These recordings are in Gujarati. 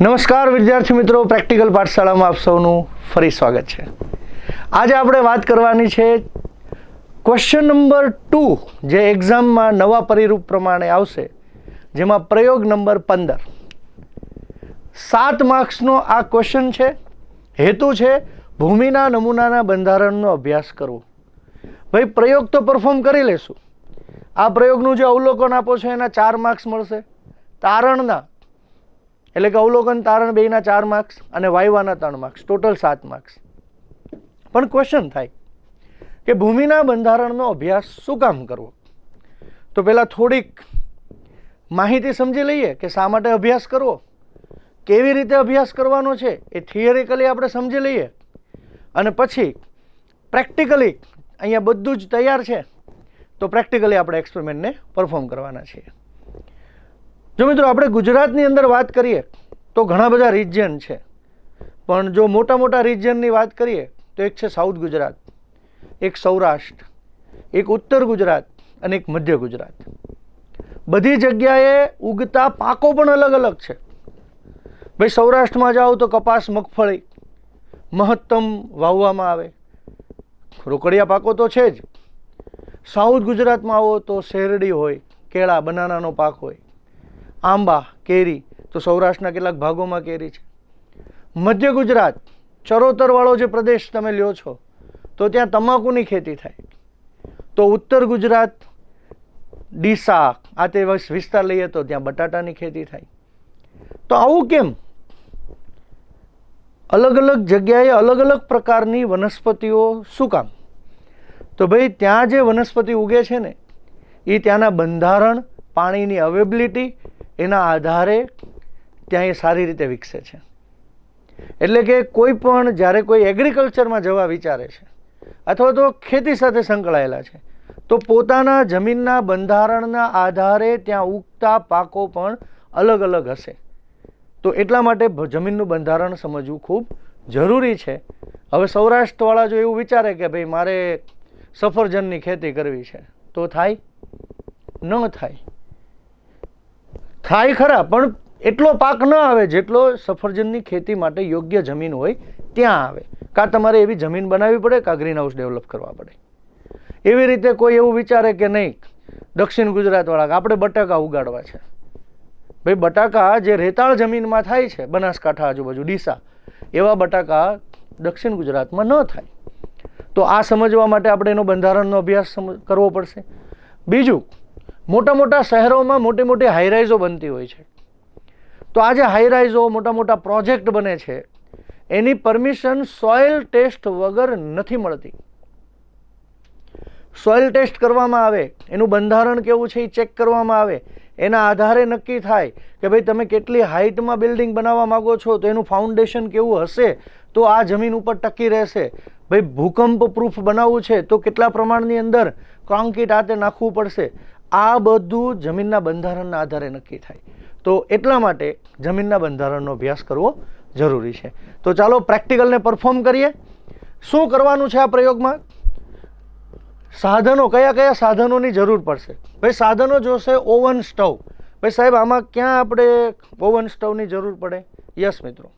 નમસ્કાર વિદ્યાર્થી મિત્રો, પ્રેક્ટિકલ પાઠશાળામાં આપ સૌનું ફરી સ્વાગત છે. આજે આપણે વાત કરવાની છે ક્વેશ્ચન નંબર ટુ જે એક્ઝામમાં નવા પરિરૂપ પ્રમાણે આવશે, જેમાં પ્રયોગ નંબર પંદર. સાત માર્ક્સનો આ ક્વેશ્ચન છે, હેતુ છે ભૂમિના નમૂનાના બંધારણનો અભ્યાસ કરવો. ભાઈ, પ્રયોગ તો પરફોર્મ કરી લેશું. આ પ્રયોગનું જે અવલોકન આપો છો, એના ચાર માર્ક્સ મળશે. તારણના એટલે કે અવલોકન તારણ બેના ચાર માર્ક્સ અને વાયવાના ત્રણ માર્ક્સ ટોટલ સાત માર્ક્સ પણ ક્વેશ્ચન થાય કે ભૂમિના બંધારણનો અભ્યાસ શું કામ કરવો? તો પહેલાં થોડીક માહિતી સમજી લઈએ કે શા માટે અભ્યાસ કરવો? કેવી રીતે અભ્યાસ કરવાનો છે? એ થિયરિકલી આપણે સમજી લઈએ. અને પછી પ્રેક્ટિકલી અહીંયા બધું જ તૈયાર છે. તો પ્રેક્ટિકલી આપણે એક્સપેરિમેન્ટને પરફોર્મ કરવાના છીએ. જો મિત્રો, આપણે ગુજરાતની અંદર વાત કરીએ તો ઘણા બધા રિજિયન છે. પણ જો મોટા મોટા રિજિયનની વાત કરીએ તો એક છે સાઉથ ગુજરાત, એક સૌરાષ્ટ્ર, એક ઉત્તર ગુજરાત અને એક મધ્ય ગુજરાત. બધી જગ્યાએ ઉગતા પાકો પણ અલગ અલગ છે. ભાઈ, સૌરાષ્ટ્રમાં જાઓ તો કપાસ, મગફળી મહત્તમ વાવવામાં આવે. રોકડિયા પાકો તો છે જ. સાઉથ ગુજરાતમાં આવો તો શેરડી હોય, કેળા, બનાનાનો પાક હોય. આંબા, કેરી, તો સૌરાષ્ટ્રના કેટલાક ભાગોમાં કેરી છે. મધ્ય ગુજરાત, ચરોતરવાળો જે પ્રદેશ તમે લ્યો છો, તો ત્યાં તમાકુની ખેતી થાય. તો ઉત્તર ગુજરાત ડીસા આ તે વસ- વિસ્તાર લઈએ તો ત્યાં બટાટાની ખેતી થાય. તો આવું કેમ? અલગ અલગ જગ્યાએ અલગ અલગ પ્રકારની વનસ્પતિઓ શું કામ? તો ભાઈ ત્યાં જે વનસ્પતિ ઉગે છે ને એ ત્યાંના બંધારણ, પાણીની અવેબિલિટી એના આધારે ત્યાં એ સારી રીતે વિકસે છે. એટલે કે કોઈ પણ જ્યારે કોઈ એગ્રીકલ્ચરમાં જવા વિચારે છે અથવા તો ખેતી સાથે સંકળાયેલા છે, તો પોતાના જમીનના બંધારણના આધારે ત્યાં ઉગતા પાકો પણ અલગ અલગ હશે. તો એટલા માટે જમીનનું બંધારણ સમજવું ખૂબ જરૂરી છે. હવે સૌરાષ્ટ્રવાળા જો એવું વિચારે કે ભાઈ મારે સફરજનની ખેતી કરવી છે, તો થાય? ન થાય. થાય ખરા, પણ એટલો પાક ન આવે જેટલો સફરજનની ખેતી માટે યોગ્ય જમીન હોય ત્યાં આવે. કાં તમારે એવી જમીન બનાવવી પડે, કાં ગ્રીન હાઉસ ડેવલપ કરવા પડે? એવી રીતે કોઈ એવું વિચારે કે નહીં, દક્ષિણ ગુજરાતવાળા આપણે બટાકા ઉગાડવા છે. ભાઈ બટાકા જે રેતાળ જમીનમાં થાય છે, બનાસકાંઠા આજુબાજુ, ડીસા, એવા બટાકા દક્ષિણ ગુજરાતમાં ન થાય. તો આ સમજવા માટે આપણે એનો બંધારણનો અભ્યાસ કરવો પડશે. બીજું મોટા મોટા શહેરોમાં મોટી મોટી હાઈરાઇઝો બનતી હોય છે. તો આ જે હાઈરાઇઝો મોટા મોટા પ્રોજેક્ટ બને છે, એની પરમિશન સોઇલ ટેસ્ટ વગર નથી મળતી. સોઇલ ટેસ્ટ કરવામાં આવે, એનું બંધારણ કેવું છે એ ચેક કરવામાં આવે, એના આધારે નક્કી થાય કે ભાઈ તમે કેટલી હાઇટમાં બિલ્ડિંગ બનાવવા માગો છો, તો એનું ફાઉન્ડેશન કેવું હશે, તો આ જમીન ઉપર ટકી રહેશે. ભાઈ ભૂકંપ પ્રૂફ બનાવવું છે, તો કેટલા પ્રમાણની અંદર કોન્ક્રીટ આ તે નાખવું પડશે? આ બધું જમીનના બંધારણના આધારે નક્કી થાય. તો એટલા માટે જમીનના બંધારણનો અભ્યાસ કરવો જરૂરી છે. તો ચાલો પ્રેક્ટિકલને પરફોર્મ કરીએ. શું કરવાનું છે આ પ્રયોગમાં? સાધનો, કયા કયા સાધનોની જરૂર પડશે? ભાઈ, સાધનો જોશે ઓવન સ્ટવ. ભાઈ, સાહેબ, આમાં ક્યાં આપણે ઓવન સ્ટવની જરૂર પડે? યસ, મિત્રો.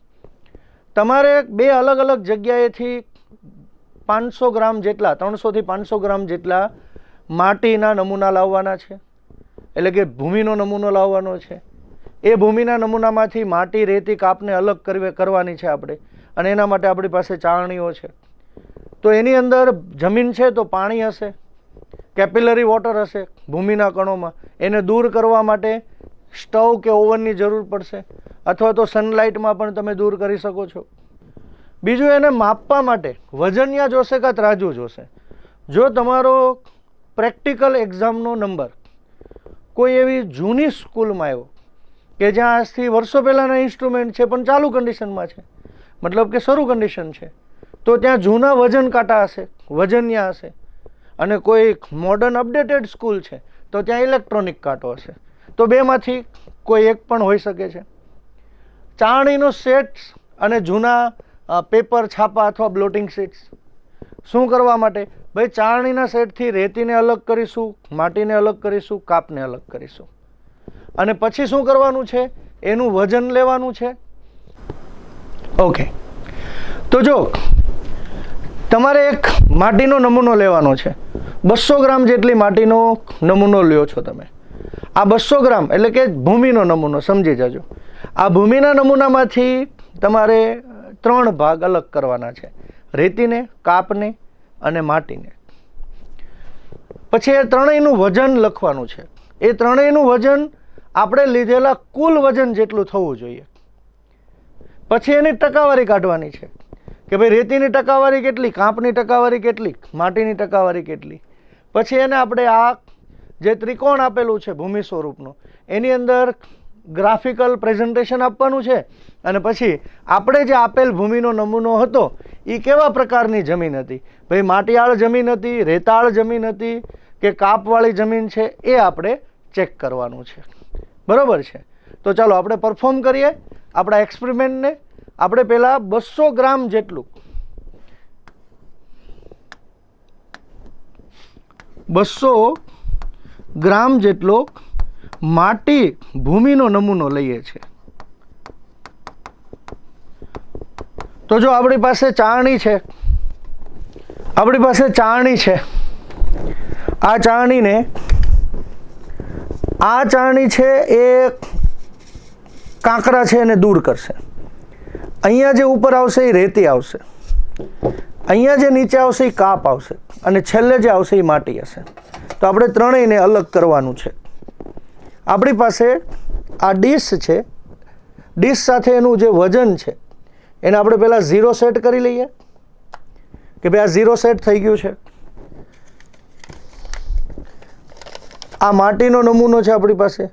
તમારે બે અલગ અલગ જગ્યાએથી પાંચસો ગ્રામ જેટલા, ત્રણસોથી પાંચસો ગ્રામ જેટલા માટીના નમૂના લાવવાના છે. એટલે કે ભૂમિનો નમૂનો લાવવાનો છે. એ ભૂમિના નમૂનામાંથી માટી રેતી કાપને અલગ કરવે, કરવાની છે આપણે. અને એના માટે આપણી પાસે ચાળણીઓ છે. તો એની અંદર જમીન છે તો પાણી હશે. કેપિલરી વોટર હશે ભૂમિના કણોમાં. એને દૂર કરવા માટે સ્ટવ કે ઓવનની જરૂર પડશે. અથવા તો સનલાઇટમાં પણ તમે દૂર કરી શકો છો. બીજું એને માપવા માટે વજનિયા જોશે કે ત્રાજુ જોશે? જો તમારો પ્રેક્ટિકલ એક્ઝામનો નંબર. કોઈ એવી જૂની સ્કૂલમાં આવ્યો કે જ્યાં આજથી વર્ષો પહેલાંના ઇન્સ્ટ્રુમેન્ટ છે, પણ ચાલુ કન્ડિશનમાં છે. મતલબ કે શરૂ કન્ડિશન છે. તો ત્યાં જૂના વજન કાંટા હશે, વજનિયા હશે અને કોઈ મોડર્ન અપડેટેડ સ્કૂલ છે, તો ત્યાં ઇલેક્ટ્રોનિક કાંટો હશે. તો બેમાંથી કોઈ એક પણ હોઈ શકે છે. ચાણીનો સેટ અને જૂના પેપર છાપા અથવા બ્લોટિંગ શીટ્સ શું કરવા માટે? ભાઈ ચાળણીના સેટથી રેતીને અલગ કરીશું, માટીને અલગ કરીશું, કાપને અલગ કરીશું. અને પછી શું કરવાનું છે? એનું વજન લેવાનું છે. ઓકે તો જો, તમારે એક માટીનો નમૂનો લેવાનો છે. બસો ગ્રામ જેટલી માટીનો નમૂનો લ્યો છો તમે. આ બસો ગ્રામ એટલે કે ભૂમિનો નમૂનો, સમજી જજો. આ ભૂમિના નમૂનામાંથી તમારે ત્રણ ભાગ અલગ કરવાના છે. રેતીને, કાપને અને માટીને. પછી એ ત્રણેયનું વજન લખવાનું છે. એ ત્રણેયનું વજન આપણે લીધેલા કુલ વજન જેટલું થવું જોઈએ. પછી એની ટકાવારી કાઢવાની છે કે ભાઈ રેતીની ટકાવારી કેટલી, કાંપની ટકાવારી કેટલી, માટીની ટકાવારી કેટલી. પછી એને આપણે આ જે ત્રિકોણ આપેલું છે ભૂમિ સ્વરૂપનું, એની અંદર ગ્રાફિકલ પ્રેઝન્ટેશન આપવાનું છે. અને પછી આપણે જે આપેલ ભૂમિનો નમૂનો હતો એ કેવા પ્રકારની જમીન હતી? ભાઈ માટીયાળ જમીન હતી, રેતાળ જમીન હતી કે કાપવાળી જમીન છે? એ આપણે ચેક કરવાનું છે. બરાબર છે? તો ચાલો આપણે પરફોર્મ કરીએ આપણા એક્સપેરિમેન્ટને. આપણે પહેલાં બસો ગ્રામ જેટલું બસો ગ્રામ જેટલો માટી ભૂમિનો નમૂનો લઈએ છીએ. તો જો આપણી પાસે ચાણી છે, આપણી પાસે ચાણી છે, આ ચાણીને, આ ચાણી છે એ કાંકરા છે એને દૂર કરશે. અહીંયા જે ઉપર આવશે એ રેતી આવશે. અહીંયા જે નીચે આવશે એ કાપ આવશે અને છેલ્લે જે આવશે એ માટી હશે. તો આપણે ત્રણેયને અલગ કરવાનું છે. આપણી પાસે આ ડીશ છે. ડીશ સાથે એનું જે વજન છે એને આપણે પહેલાં ઝીરો સેટ કરી લઈએ કે ભાઈ આ ઝીરો સેટ થઈ ગયું છે. આ માટીનો નમૂનો છે આપણી પાસે.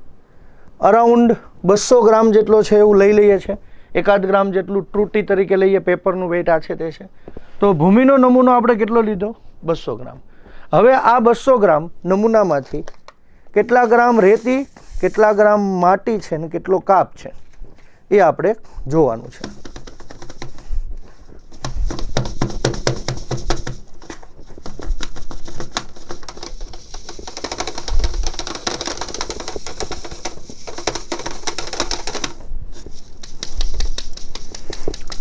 અરાઉન્ડ બસો ગ્રામ જેટલો છે એવું લઈ લઈએ છીએ એકાદ ગ્રામ જેટલું ત્રુટી તરીકે લઈએ, પેપરનું વેટ આ છે તે છે. તો ભૂમિનો નમૂનો આપણે કેટલો લીધો? બસો ગ્રામ. હવે આ બસો ગ્રામ નમૂનામાંથી કેટલા ગ્રામ રેતી, કેટલા ગ્રામ માટી છે ને કેટલો કાપ છે એ આપણે જોવાનું છે.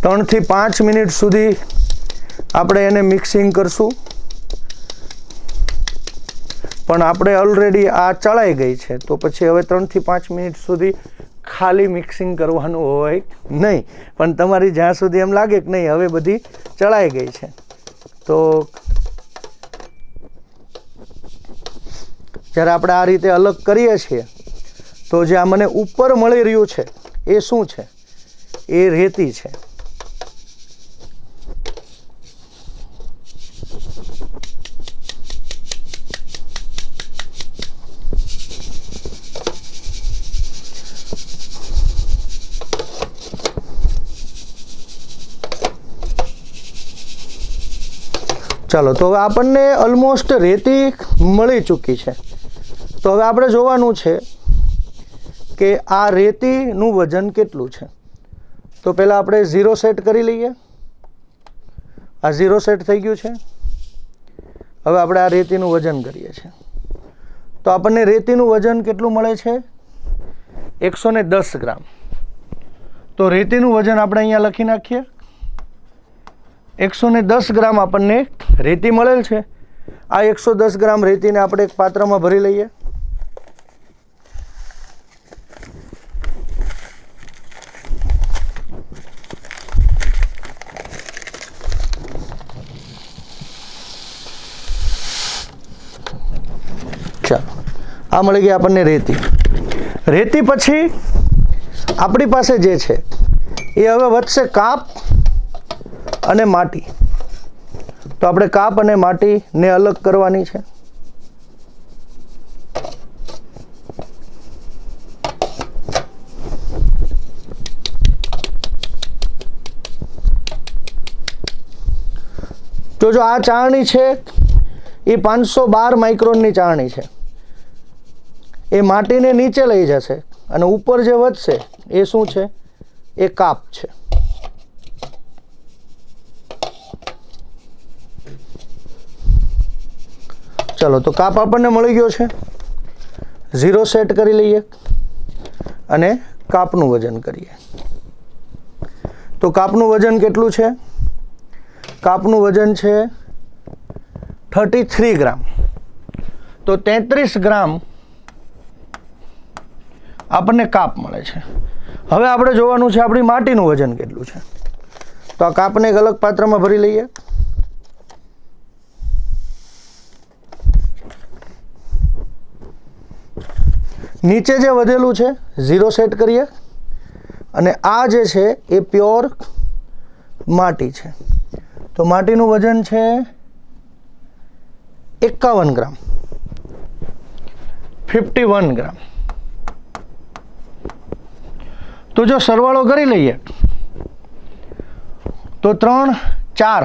ત્રણથી પાંચ મિનિટ સુધી આપણે એને મિક્સિંગ કરશું. પણ આપણે ઓલરેડી આ ચડાઈ ગઈ છે, તો પછી હવે ત્રણથી પાંચ મિનિટ સુધી ખાલી મિક્સિંગ કરવાનું હોય નહીં. પણ તમારી જ્યાં સુધી એમ લાગે કે નહીં, હવે બધી ચડાઈ ગઈ છે. તો જ્યારે આપણે આ રીતે અલગ કરીએ છીએ, તો જે આ મને ઉપર મળી રહ્યું છે, એ શું છે? એ રેતી છે. ચાલો, તો હવે આપણને ઓલમોસ્ટ રેતી મળી ચૂકી છે. તો હવે આપણે જોવાનું છે કે આ રેતીનું વજન કેટલું છે. તો પહેલાં આપણે ઝીરો સેટ કરી લઈએ. આ ઝીરો સેટ થઈ ગયું છે. હવે આપણે આ રેતીનું વજન કરીએ છીએ. તો આપણને રેતીનું વજન કેટલું મળે છે? એકસો દસ ગ્રામ. તો રેતીનું વજન આપણે અહીંયા લખી નાખીએ. એકસો ને દસ ગ્રામ આપણને રેતી મળેલ છે. આ એકસો દસ ગ્રામ રેતીને આપણે એક પાત્રમાં ભરી લઈએ. ચાલો. આ મળી ગઈ આપણને રેતી. રેતી પછી આપણી પાસે જે છે, એ હવે વધશે કાપ અને માટી. તો આપણે કાપ અને માટીને અલગ કરવાની છે. તો જો આ ચાળણી છે, એ પાંચસો બાર માઇક્રોનની ચાળણી છે. એ માટીને નીચે લઈ જશે અને ઉપર જે વધશે, એ શું છે? એ કાપ છે. ચલો, તો કાપ આપણને મળી ગયો છે. ઝીરો સેટ કરી લઈએ અને કાપનું વજન કરીએ. તો કાપનું વજન કેટલું છે? કાપનું વજન છે થર્ટી થ્રી ગ્રામ. તો તેત્રીસ ગ્રામ આપણને કાપ મળે છે. હવે આપણે જોવાનું છે આપણી માટીનું વજન કેટલું છે. તો આ કાપને એક અલગ પાત્રમાં ભરી લઈએ. નીચે જે વધેલું છે ઝીરો સેટ કરીએ. અને આ જે છે, એ પ્યોર માટી છે. તો માટીનું વજન છે એકાવન ગ્રામ. Fifty one gram. તો જો સરવાળો કરી લઈએ, તો ત્રણ, ચાર.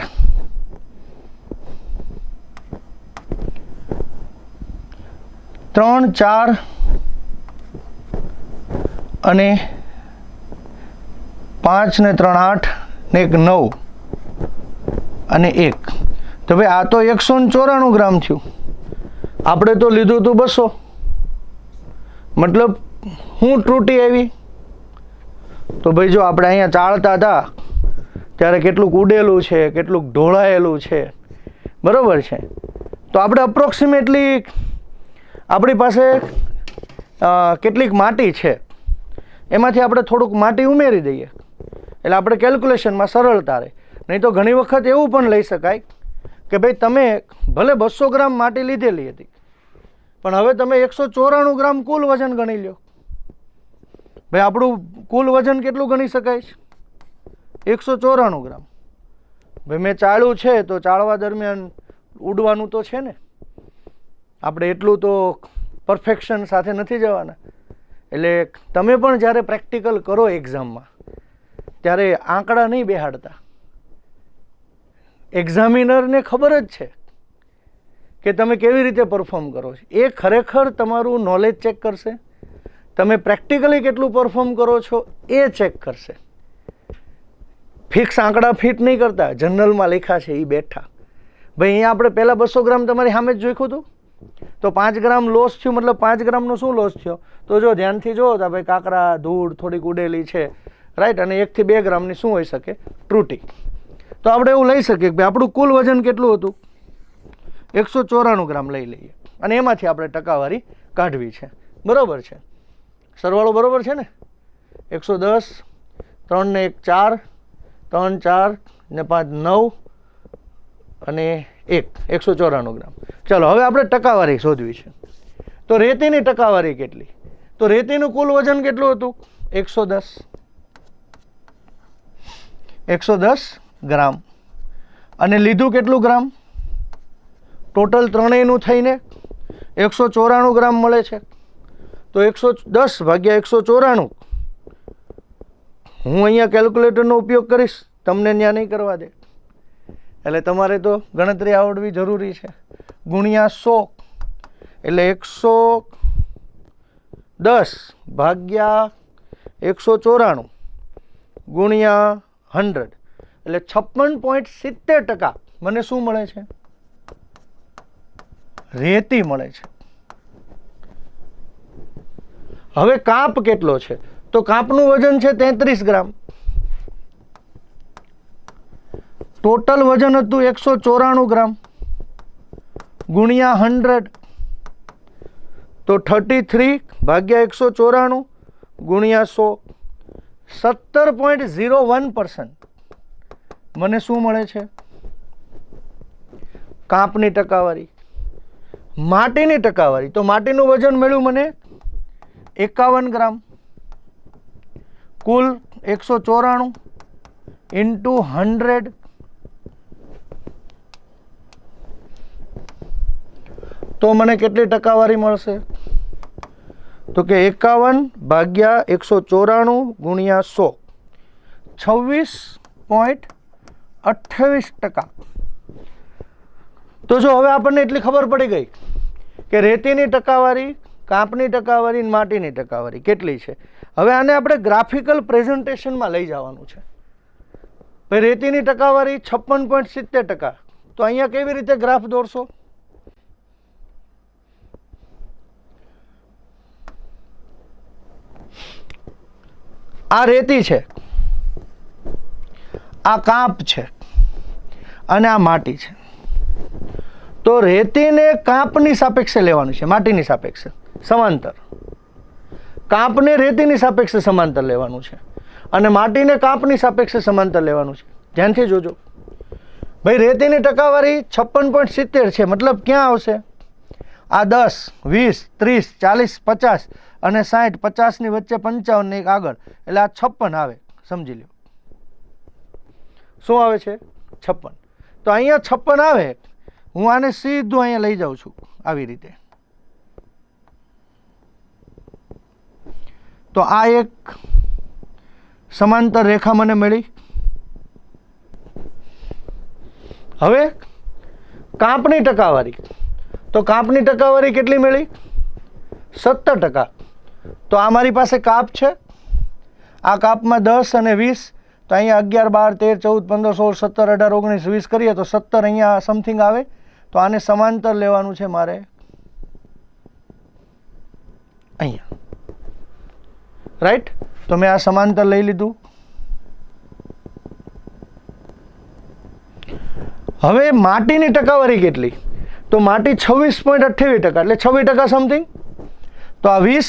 ત્રણ, ચાર અને પાંચ ને ત્રણ આઠ ને એક નવ અને એક. તો ભાઈ, આ તો એકસો ને ચોરાણું ગ્રામ થયું. આપણે તો લીધું હતું બસો. મતલબ, હું ત્રુટી આવી. તો ભાઈ, જો આપણે અહીંયા ચાળતા હતા, ત્યારે કેટલુંક ઉડેલું છે, કેટલુંક ઢોળાયેલું છે. બરાબર છે. તો આપણે અપ્રોક્સિમેટલી આપણી પાસે કેટલીક માટી છે. એમાંથી આપણે થોડુંક માટી ઉમેરી દઈએ. એટલે આપણે કેલ્ક્યુલેશનમાં સરળતા રહે. નહીં તો ઘણી વખત એવું પણ લઈ શકાય કે ભાઈ તમે ભલે બસો ગ્રામ માટી લીધેલી હતી, પણ હવે તમે એકસો ચોરાણું ગ્રામ કુલ વજન ગણી લ્યો. ભાઈ આપણું કુલ વજન કેટલું ગણી શકાય છે? એકસો ચોરાણું ગ્રામ. ભાઈ મેં ચાળ્યું છે તો ચાળવા દરમિયાન ઉડવાનું તો છે ને. આપણે એટલું તો પરફેક્શન સાથે નથી જવાના. એટલે તમે પણ જ્યારે પ્રેક્ટિકલ કરો એક્ઝામમાં, ત્યારે આંકડા નહીં બેહાડતા. એક્ઝામિનરને ખબર જ છે કે તમે કેવી રીતે પરફોર્મ કરો છો. એ ખરેખર તમારું નોલેજ ચેક કરશે. તમે પ્રેક્ટિકલી કેટલું પરફોર્મ કરો છો એ ચેક કરશે. ફિક્સ આંકડા ફિટ નહીં કરતા. જનરલમાં લખ્યા છે એ બેઠા. ભાઈ, અહીંયા આપણે પહેલાં બસો ગ્રામ તમારી સામે જ જોખ્યું હતું? તો પાંચ ગ્રામ લોસ થયું, મતલબ પાંચ ગ્રામનો શું લોસ થયો? તો જો ધ્યાનથી જુઓ તો ભાઈ કાંકરા, ધૂળ થોડીક ઉડેલી છે રાઈટ અને એકથી બે ગ્રામની શું હોઈ શકે? ત્રુટી. તો આપણે એવું લઈ શકીએ કે ભાઈ આપણું કુલ વજન કેટલું હતું? એકસો ચોરાણું ગ્રામ લઈ લઈએ. અને એમાંથી આપણે ટકાવારી કાઢવી છે. બરાબર છે? સરવાળો બરાબર છે ને? એકસો દસ ત્રણને એક ચાર, ત્રણ ચાર ને પાંચ નવ, અને એક, એકસો ચોરાણું ગ્રામ. ચાલો, હવે આપણે ટકાવારી શોધવી છે. તો રેતીની ટકાવારી કેટલી? તો રેતીનું કુલ વજન કેટલું હતું? એકસો દસ. એકસો દસ ગ્રામ. અને લીધું કેટલું ગ્રામ? ટોટલ ત્રણેયનું થઈને એકસો ચોરાણું ગ્રામ મળે છે. તો એકસો દસ ભાગ્યા એકસો ચોરાણું. હું અહીંયા કેલ્ક્યુલેટરનો ઉપયોગ કરીશ. તમને ત્યાં નહીં કરવા દે. એટલે તમારે તો ગણતરી આવડવી જરૂરી છે. ગુણ્યા સો એટલે એકસો દસ ભાગ્યા એકસો ચોરાણું ગુણ્યા હંડ્રેડ, એટલે છપ્પન પોઈન્ટ સિત્તેર ટકા મને શું મળે છે? રેતી મળે છે. હવે કાપ કેટલો છે? તો કાપનું વજન છે તેત્રીસ ગ્રામ. ટોટલ વજન હતું એકસો ચોરાણું ગ્રામ. ગુણ્યા હંડ્રેડ. તો થર્ટી થ્રી ભાગ્યા એકસો ચોરાણું ગુણ્યા સો. સત્તર પોઈન્ટ ઝીરો વન પર્સન્ટ. મને શું મળે છે? કાપની ટકાવારી. માટીની ટકાવારી. તો માટીનું વજન મળ્યું મને એકાવન ગ્રામ. કુલ એકસો ચોરાણું ઇન્ટુ હંડ્રેડ તો મને કેટલી ટકાવારી મળશે? તો કે એકાવન ભાગ્યા એકસો ચોરાણું ગુણ્યા સો. છવ્વીસ પોઈન્ટ અઠ્ઠાવીસ ટકા. તો જો હવે આપણને એટલી ખબર પડી ગઈ કે રેતીની ટકાવારી, કાંપની ટકાવારી માટીની ટકાવારી કેટલી છે. હવે આને આપણે ગ્રાફિકલ પ્રેઝન્ટેશનમાં લઈ જવાનું છે. ભાઈ, રેતીની ટકાવારી છપ્પન પોઈન્ટ સિત્તેર ટકા. તો અહીંયા કેવી રીતે ગ્રાફ દોરશો? આ રેતી છે. આ કાંપ છે અને આ માટી છે. તો રેતીને કાંપની સાપેક્ષે લેવાનું છે, માટીની સાપેક્ષે, સમાંતર. કાંપને રેતીની સાપેક્ષે સમાંતર લેવાનું છે અને માટીને કાંપની સાપેક્ષે સમાંતર લેવાનું છે. ધ્યાનથી જોજો. ભાઈ, રેતીની ટકાવારી છપ્પન પોઈન્ટ સિત્તેર છે, મતલબ ક્યાં આવશે? આ દસ, વીસ, ત્રીસ, ચાલીસ, પચાસ અને સાઠ, પચાસની વચ્ચે પંચાવનની એક આગળ. એટલે આ છપ્પન આવે, સમજી લો શું આવે છે? છપ્પન. તો અહીંયા છપ્પન આવે, હું આને સીધું અહીંયા લઈ જાઉં છું, આવી રીતે. તો આ એક સમાંતર રેખા મને મળી. હવે કાંપની ટકાવારી. તો કાંપની ટકાવારી કેટલી મળી? સત્તર ટકા. તો આ મારી પાસે કાપ છે. આ કાપમાં દસ અને વીસ, તો અહીંયા અગિયાર, બાર, તેર, ચૌદ, પંદર, સોળ, સત્તર, અઢાર, ઓગણીસ, વીસ કરીએ તો સત્તર અહીંયા સમથિંગ આવે. તો આને સમાંતર લેવાનું છે મારે. અહીંયા. રાઈટ તો મેં આ સમાંતર લઈ લીધું. હવે માટીની ટકાવારી કેટલી? તો માટી છવ્વીસ પોઈન્ટ અઠ્યાવીસ ટકા, એટલે છવ્વીસ ટકા સમથિંગ તો આ વીસ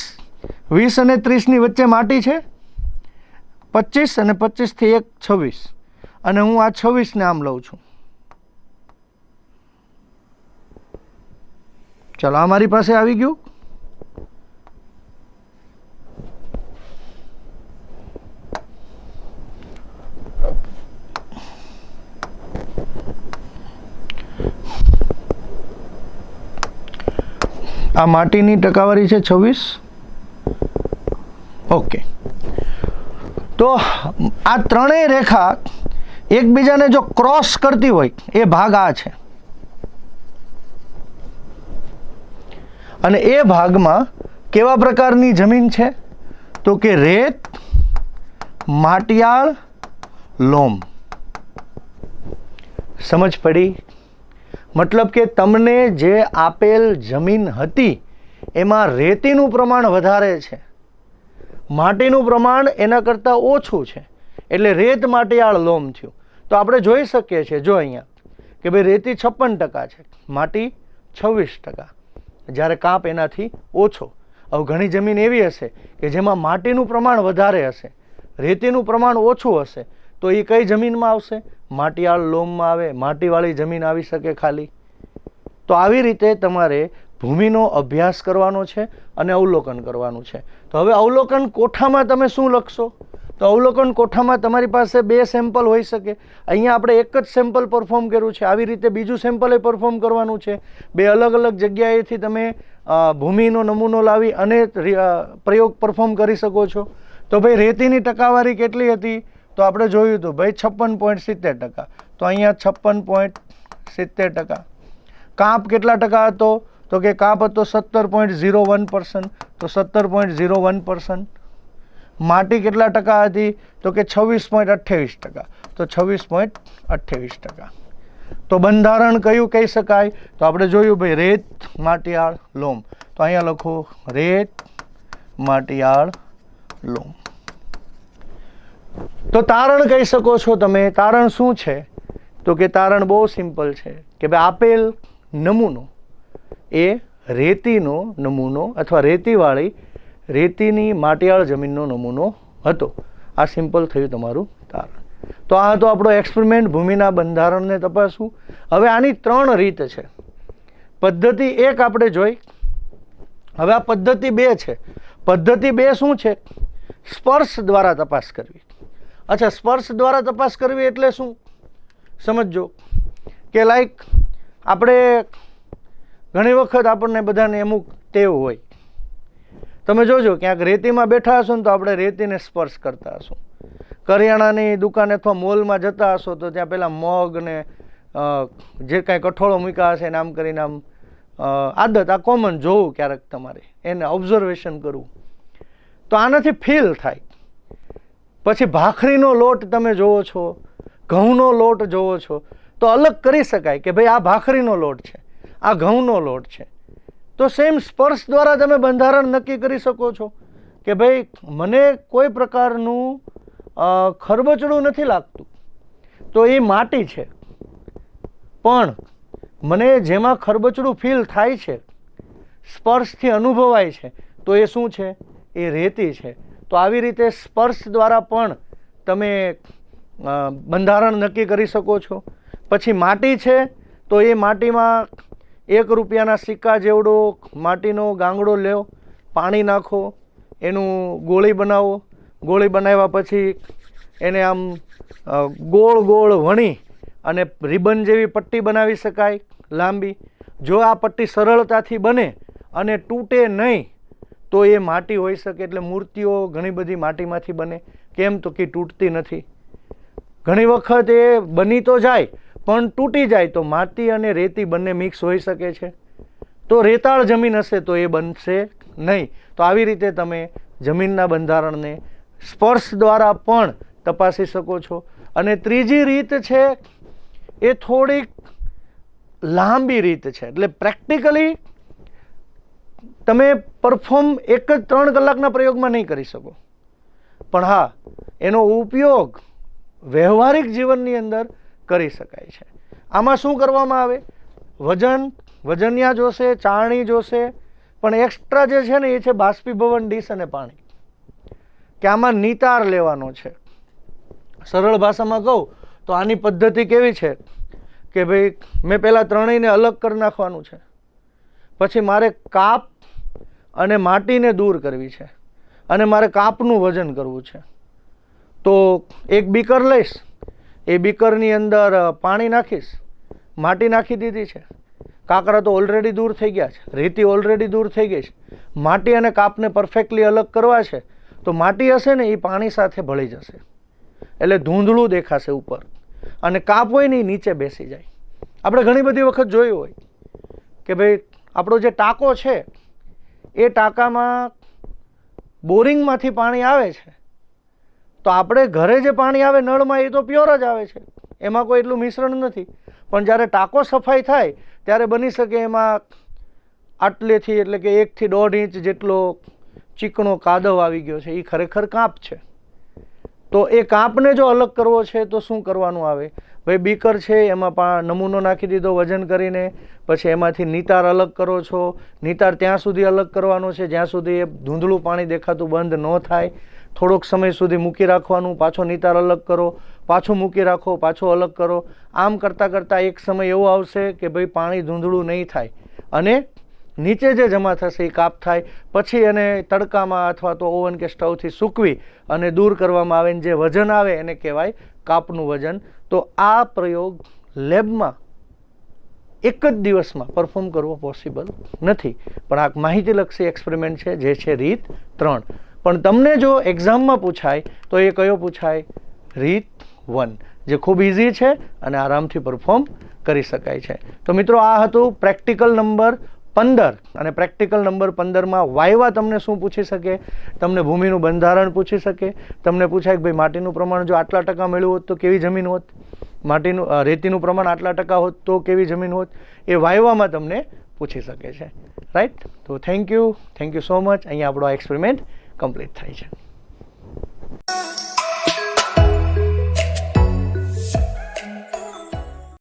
વીસ અને ત્રીસની વચ્ચે માટી છે? પચીસ અને પચીસથી એક છવ્વીસ. અને હું આ છવ્વીસને આમ લઉં છું. ચલો, આ મારી પાસે આવી ગયું. આ માટીની ટકાવારી છે છવ્વીસ. ઓકે. તો આ ત્રણેય રેખા એકબીજાને જો ક્રોસ કરતી હોય, એ ભાગ આ છે. અને એ ભાગમાં કેવા પ્રકારની જમીન છે? તો કે રેત, માટિયાળ, લોમ. સમજ પડી? મતલબ કે તમને જે આપેલ જમીન હતી, એમાં રેતીનું પ્રમાણ વધારે છે. માટીનું પ્રમાણ એના કરતાં ઓછું છે. એટલે રેત માટીયાળ લોમ થયું. તો આપણે જોઈ શકીએ છીએ, જો અહીંયા, કે ભાઈ રેતી છપ્પન ટકા છે, માટી છવ્વીસ ટકા. જ્યારે કાપ એનાથી ઓછો. હવે ઘણી જમીન એવી હશે કે જેમાં માટીનું પ્રમાણ વધારે હશે, રેતીનું પ્રમાણ ઓછું હશે, તો એ કઈ જમીનમાં આવશે? માટીયાળ લોમમાં આવે, માટીવાળી જમીન આવી શકે ખાલી. તો આવી રીતે તમારે ભૂમિનો અભ્યાસ કરવાનો છે અને અવલોકન કરવાનું છે. તો હવે અવલોકન કોઠામાં તમે શું લખશો? તો અવલોકન કોઠામાં તમારી પાસે બે સેમ્પલ હોઈ શકે. અહીંયા આપણે એક જ સેમ્પલ પરફોર્મ કર્યું છે. આવી રીતે બીજું સેમ્પલ પરફોર્મ કરવાનું છે. બે અલગ અલગ જગ્યાએથી તમે ભૂમિનો નમૂનો લાવી અને પ્રયોગ પરફોર્મ કરી શકો છો. તો ભાઈ રેતીની ટકાવારી કેટલી હતી? તો આપણે જોયું હતું ભાઈ છપ્પન પોઈન્ટ સિત્તેર ટકા. તો અહીંયા છપ્પન પોઈન્ટ સિત્તેર ટકા. કાપ કેટલા ટકા હતો? તો કે કાપ હતો સત્તર પોઈન્ટ ઝીરો વન પર્સન્ટ તો સત્તર પોઈન્ટ ઝીરો વન પર્સન્ટ માટી કેટલા ટકા હતી? તો કે છવ્વીસ પોઈન્ટ અઠ્યાવીસ ટકા. તો છવ્વીસ પોઈન્ટ અઠ્યાવીસ ટકા. તો બંધારણ કયું કહી શકાય? તો આપણે જોયું ભાઈ, રેત, માટીયાળ, લોમ. તો અહીંયા લખો, રેત, માટીયાળ, લોમ. તો તારણ કહી શકો છો તમે. તારણ શું છે? તો કે તારણ બહુ સિમ્પલ છે કે ભાઈ, આપેલ નમૂનો એ રેતીનો નમૂનો અથવા રેતીવાળી રેતીની માટીયાળ જમીનનો નમૂનો હતો. આ સિમ્પલ થયું તમારું તારણ. તો આ તો આપણો એક્સપેરિમેન્ટ ભૂમિના બંધારણને તપાસવું. હવે આની ત્રણ રીત છે. પદ્ધતિ એક આપણે જોઈ. હવે આ પદ્ધતિ બે છે. પદ્ધતિ બે શું છે? સ્પર્શ દ્વારા તપાસ કરવી. અચ્છા, સ્પર્શ દ્વારા તપાસ કરવી એટલે શું? સમજજો કે લાઈક આપણે ઘણી વખત આપણને બધાને અમુક ટેવ હોય. તમે જોજો, ક્યાંક રેતીમાં બેઠા હશો ને તો આપણે રેતીને સ્પર્શ કરતા હશું. કરિયાણાની દુકાન અથવા મોલમાં જતા હશો તો ત્યાં પહેલાં મગ ને જે કાંઈ કઠોળો મૂક્યા હશે એને આમ કરીને આમ આદત, આ કોમન જોવું ક્યારેક તમારે, એને ઓબ્ઝર્વેશન કરવું. તો આનાથી ફીલ થાય. પછી ભાખરીનો લોટ તમે જોવો છો, ઘઉંનો લોટ જોવો છો, તો અલગ કરી શકાય કે ભાઈ આ ભાખરીનો લોટ છે. આ ઘઉંનો લોટ છે. તો સેમ સ્પર્શ દ્વારા તમે બંધારણ નક્કી કરી શકો છો કે ભાઈ મને કોઈ પ્રકારનું ખરબચડું નથી લાગતું. તો એ માટી છે. પણ મને જેમાં ખરબચડું ફીલ થાય છે, સ્પર્શથી અનુભવાય છે, તો એ શું છે? એ રેતી છે. તો આવી રીતે સ્પર્શ દ્વારા પણ તમે બંધારણ નક્કી કરી શકો છો. પછી માટી છે, તો એ માટીમાં એક રૂપિયાના સિક્કા જેવડો માટીનો ગાંગડો લ્યો, પાણી નાખો, એનું ગોળી બનાવો. ગોળી બનાવ્યા પછી એને આમ ગોળ ગોળ વણી અને રિબન જેવી પટ્ટી બનાવી શકાય લાંબી. જો આ પટ્ટી સરળતાથી બને અને તૂટે નહીં, તો એ માટી હોઈ શકે એટલે મૂર્તિઓ ઘણી બધી માટીમાંથી બને. કેમ તો કે તૂટતી નથી. ઘણી વખત એ બની તો જાય પણ તૂટી જાય તો માટી અને રેતી બંને મિક્સ હોઈ શકે છે. તો રેતાળ જમીન હશે તો એ બનશે નહીં. તો આવી રીતે તમે જમીનના બંધારણને સ્પર્શ દ્વારા પણ તપાસી શકો છો. અને ત્રીજી રીત છે, એ થોડીક લાંબી રીત છે. એટલે પ્રેક્ટિકલી તમે પરફોર્મ એક જ ત્રણ કલાકના પ્રયોગમાં નહીં કરી શકો. પણ હા, એનો ઉપયોગ વ્યવહારિક જીવનની અંદર કરી શકાય છે. આમાં શું કરવામાં આવે? વજન, વજનિયા જોશે ચાળણી જોશે, પણ એક્સ્ટ્રા જે છે ને એ છે બાષ્પીભવન ડીશ અને પાણી. કે આમાં નિતાર લેવાનો છે. સરળ ભાષામાં કહું, તો આની પદ્ધતિ કેવી છે? કે ભાઈ, મેં પહેલાં ત્રણેયને અલગ કરી નાખવાનું છે. પછી મારે કાપ અને માટીને દૂર કરવી છે. અને મારે કાપનું વજન કરવું છે. તો એક બીકર લઈશ એ બીકરની અંદર પાણી નાખીશ. માટી નાખી દીધી છે. કાંકરા તો ઓલરેડી દૂર થઈ ગયા છે. રેતી ઓલરેડી દૂર થઈ ગઈ છે. માટી અને કાપને પરફેક્ટલી અલગ કરવા છે, તો માટી હશે ને એ પાણી સાથે ભળી જશે. એટલે ધૂંધળું દેખાશે ઉપર. અને કાપ હોય ને એ નીચે બેસી જાય. આપણે ઘણી બધી વખત જોયું હોય કે ભાઈ આપણો જે ટાંકો છે, એ ટાંકામાં બોરિંગમાંથી પાણી આવે છે. તો આપણે ઘરે જે પાણી આવે નળમાં, એ તો પ્યોર જ આવે છે. એમાં કોઈ એટલું મિશ્રણ નથી. પણ જ્યારે ટાંકો સફાઈ થાય, ત્યારે બની શકે એમાં આટલેથી, એટલે કે એકથી દોઢ ઇંચ જેટલો ચીકણો કાદવ આવી ગયો છે. એ ખરેખર કાંપ છે. તો એ કાંપને જો અલગ કરવો છે, તો શું કરવાનું આવે? ભાઈ, બીકર છે, એમાં પા નમૂનો નાખી દીધો, વજન કરીને. પછી એમાંથી નિતાર અલગ કરો છો. નિતાર ત્યાં સુધી અલગ કરવાનો છે, જ્યાં સુધી એ ધૂંધળું પાણી દેખાતું બંધ ન થાય. થોડોક સમય સુધી મૂકી રાખવાનું, પાછો નિતાર અલગ કરો, પાછું મૂકી રાખો, પાછો અલગ કરો. આમ કરતાં કરતાં એક સમય એવો આવશે કે ભાઈ પાણી ધૂંધળું નહીં થાય. અને નીચે જે જમા થશે એ કાપ થાય. પછી એને તડકામાં અથવા તો ઓવન કે સ્ટવથી સૂકવી અને દૂર કરવામાં આવે ને જે વજન આવે એને કહેવાય કાપનું વજન. તો આ પ્રયોગ લેબમાં એક જ દિવસમાં પરફોર્મ કરવો પોસિબલ નથી. પણ આ માહિતીલક્ષી એક્સપેરિમેન્ટ છે, જે છે રીત ત્રણ. પણ તમને જો એક્ઝામમાં પૂછાય, તો એ કયો પૂછાય? રીત વન, જે ખૂબ ઇઝી છે અને આરામથી પરફોર્મ કરી શકાય છે. તો મિત્રો, આ હતું પ્રેક્ટિકલ નંબર પંદર અને પ્રેક્ટિકલ નંબર પંદરમાં વાયવા તમને શું પૂછી શકે? તમને ભૂમિનું બંધારણ પૂછી શકે. તમને પૂછાય કે ભાઈ, માટીનું પ્રમાણ જો આટલા ટકા મળ્યું હોત તો કેવી જમીન હોત? માટીનું રેતીનું પ્રમાણ આટલા ટકા હોત તો કેવી જમીન હોત? એ વાયવામાં તમને પૂછી શકે છે. રાઈટ તો thank you thank you so much અહીંયા આપણો આ એક્સપેરિમેન્ટ કમ્પ્લીટ થાય છે.